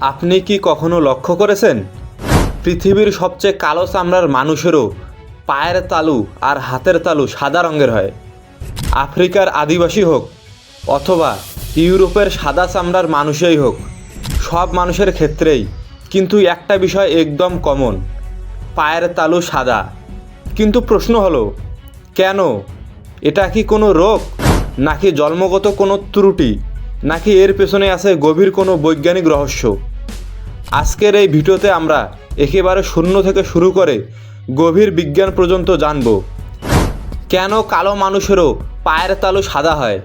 আপনি কি কখনো লক্ষ্য করেছেন? পৃথিবীর সবচেয়ে কালো চামড়ার মানুষেরও পায়ের তালু আর হাতের তালু সাদা রঙের হয়। আফ্রিকার আদিবাসী হোক অথবা ইউরোপের সাদা চামড়ার মানুষেই হোক, সব মানুষের ক্ষেত্রেই কিন্তু একটা বিষয় একদম কমন পায়ের তালু সাদা। কিন্তু প্রশ্ন হলো, কেন? এটা কি কোনো রোগ? নাকি জন্মগত কোনো ত্রুটি? নাকি এর পেছনে আছে গভীর কোনো বৈজ্ঞানিক রহস্য? আজকের এই ভিডিওতে আমরা একেবারে শূন্য থেকে শুরু করে গভীর বিজ্ঞান পর্যন্ত জানব। কেন কালো মানুষেরও পায়ের তালু সাদা হয়?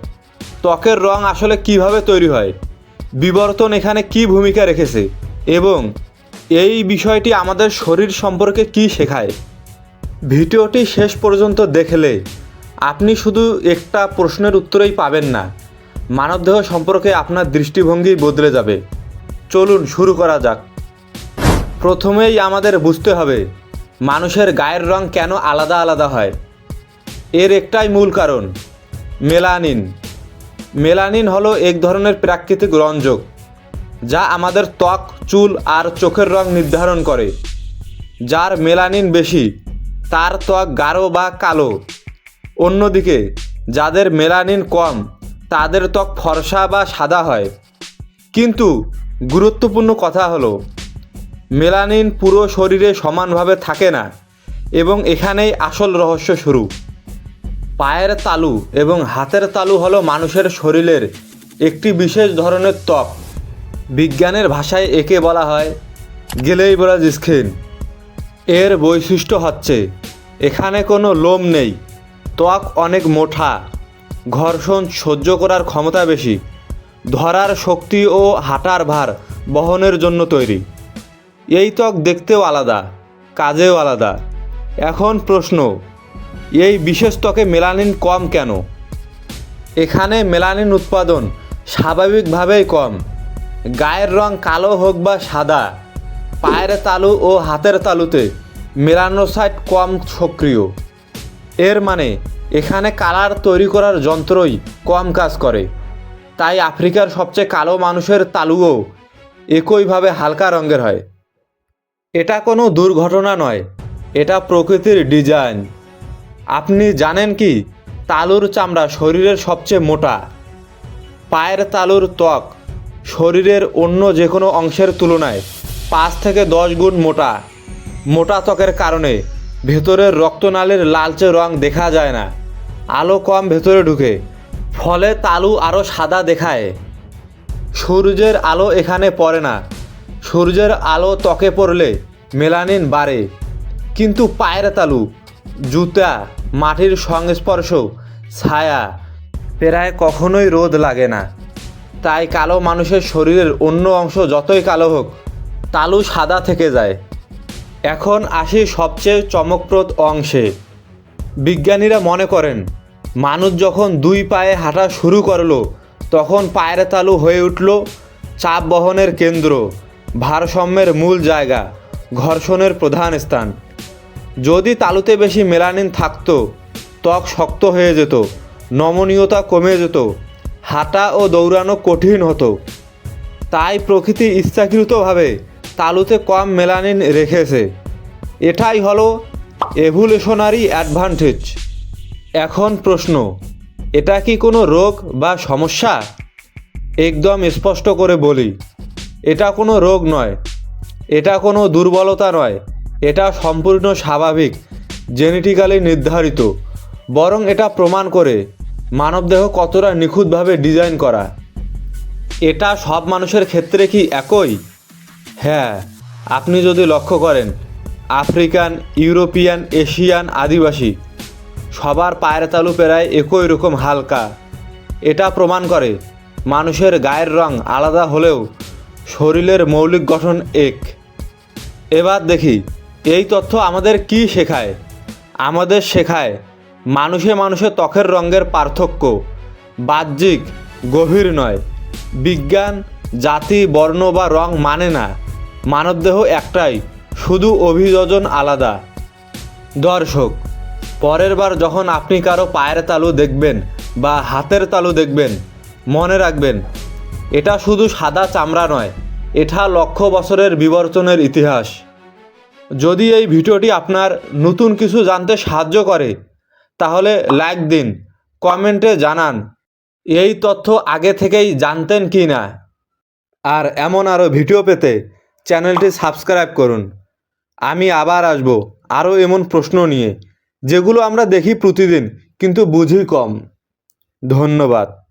ত্বকের রং আসলে কীভাবে তৈরি হয়? বিবর্তন এখানে কি ভূমিকা রেখেছে? এবং এই বিষয়টি আমাদের শরীর সম্পর্কে কি শেখায়? ভিডিওটি শেষ পর্যন্ত দেখলে আপনি শুধু একটা প্রশ্নের উত্তরেই পাবেন না। মানবদেহ সম্পর্কে আপনার দৃষ্টিভঙ্গি বদলে যাবে। চলুন শুরু করা যাক। প্রথমেই আমাদের বুঝতে হবে, মানুষের গায়ের রং কেন আলাদা আলাদা হয়। এর একটাই মূল কারণ, মেলানিন। মেলানিন হলো এক ধরনের প্রাকৃতিক রঞ্জক, যা আমাদের ত্বক, চুল আর চোখের রং নির্ধারণ করে। যার মেলানিন বেশি, তার ত্বক গাঢ় বা কালো। অন্যদিকে, যাদের মেলানিন কম, তাদের ত্বক ফর্সা বা সাদা হয়। কিন্তু গুরুত্বপূর্ণ কথা হলো, মেলানিন পুরো শরীরে সমানভাবে থাকে না এবং এখানেই আসল রহস্য শুরু। পায়ের তালু এবং হাতের তালু হলো মানুষের শরীরের একটি বিশেষ ধরনের ত্বক। বিজ্ঞানের ভাষায় একে বলা হয় গেলেই বলা স্কিন। এর বৈশিষ্ট্য হচ্ছে, এখানে কোনো লোম নেই, ত্বক অনেক মোটা, ঘর্ষণ সহ্য করার ক্ষমতা বেশি। ধরার শক্তি ও হাঁটার ভার বহনের জন্য তৈরি। এই ত্বক দেখতেও আলাদা, কাজেও আলাদা। এখন প্রশ্ন, এই বিশেষ ত্বকে মেলানিন কম কেন? এখানে মেলানিন উৎপাদন স্বাভাবিকভাবেই কম। গায়ের রং কালো হোক বা সাদা, পায়ের তালু ও হাতের তালুতে মেলানোসাইট কম সক্রিয়। এর মানে এখানে কালার তৈরি করার যন্ত্রই কম কাজ করে। তাই আফ্রিকার সবচেয়ে কালো মানুষের তালুও একইভাবে হালকা রঙের হয়। এটা কোনো দুর্ঘটনা নয়, এটা প্রকৃতির ডিজাইন। আপনি জানেন কি, তালুর চামড়া শরীরের সবচেয়ে মোটা। পায়ের তালুর ত্বক শরীরের অন্য যে কোনো অংশের তুলনায় পাঁচ থেকে দশ গুণ মোটা। মোটা ত্বকের কারণে ভেতরের রক্তনালীর লালচে রং দেখা যায় না। আলো কম ভেতরে ঢুকে ফলে তালু আরও সাদা দেখায়। সূর্যের আলো এখানে পড়ে না। সূর্যের আলো ত্বকে পড়লে মেলানিন বাড়ে। কিন্তু পায়ের তালু, জুতা, মাটির সংস্পর্শ, ছায়া প্রায় কখনোই রোদ লাগে না। তাই কালো মানুষের শরীরের অন্য অংশ যতই কালো হোক, তালু সাদা থেকে যায়। এখন আসি সবচেয়ে চমকপ্রদ অংশে। বিজ্ঞানীরা মনে করেন মানুষ যখন দুই পায়ে হাঁটা শুরু করল, তখন পায়ের তালু হয়ে উঠল চাপ বহনের কেন্দ্র, ভারসাম্যের মূল জায়গা, ঘর্ষণের প্রধান স্থান। যদি তালুতে বেশি মেলানিন থাকতো, ত্বক শক্ত হয়ে যেত, নমনীয়তা কমে যেত, হাঁটা ও দৌড়ানো কঠিন হতো। তাই প্রকৃতি ইচ্ছাকৃতভাবে তালুতে কম মেলানিন রেখেছে। এটাই হলো এভুলেশনারি অ্যাডভান্টেজ এখন প্রশ্ন, এটা কি কোনো রোগ বা সমস্যা? একদম স্পষ্ট করে বলি, এটা কোনো রোগ নয়, এটা কোনো দুর্বলতা নয়, এটা সম্পূর্ণ স্বাভাবিক, জেনেটিক্যালি নির্ধারিত, বরং এটা প্রমাণ করে মানবদেহ কতটা নিখুঁতভাবে ডিজাইন করা। এটা সব মানুষের ক্ষেত্রে কি একই? হ্যাঁ আপনি যদি লক্ষ্য করেন, আফ্রিকান, ইউরোপিয়ান, এশিয়ান, আদিবাসী সবার পায়ের তালু প্রায় একই রকম হালকা। এটা প্রমাণ করে, মানুষের গায়ের রং আলাদা হলেও শরীরের মৌলিক গঠন এক। এবার দেখি, এই তথ্য আমাদের কি শেখায়? আমাদের শেখায়, মানুষে মানুষে ত্বকের রঙের পার্থক্য। বাহ্যিক, গভীর নয়। বিজ্ঞান, জাতি, বর্ণ বা রং মানে না। মানবদেহ একটাই, শুধু অভিযোজন আলাদা। দর্শক পরের বার যখন আপনি কারও পায়ের তালু দেখবেন বা হাতের তালু দেখবেন, মনে রাখবেন, এটা শুধু সাদা চামড়া নয়, এটা লক্ষ বছরের বিবর্তনের ইতিহাস। যদি এই ভিডিওটি আপনার নতুন কিছু জানতে সাহায্য করে, তাহলে লাইক দিন, কমেন্টে জানান, এই তথ্য আগে থেকেই জানতেন কি না। আর এমন আরও ভিডিও পেতে চ্যানেলটি সাবস্ক্রাইব করুন। আমি আবার আসব আরও এমন প্রশ্ন নিয়ে। যেগুলো আমরা দেখি প্রতিদিন কিন্তু বুঝি কম। ধন্যবাদ।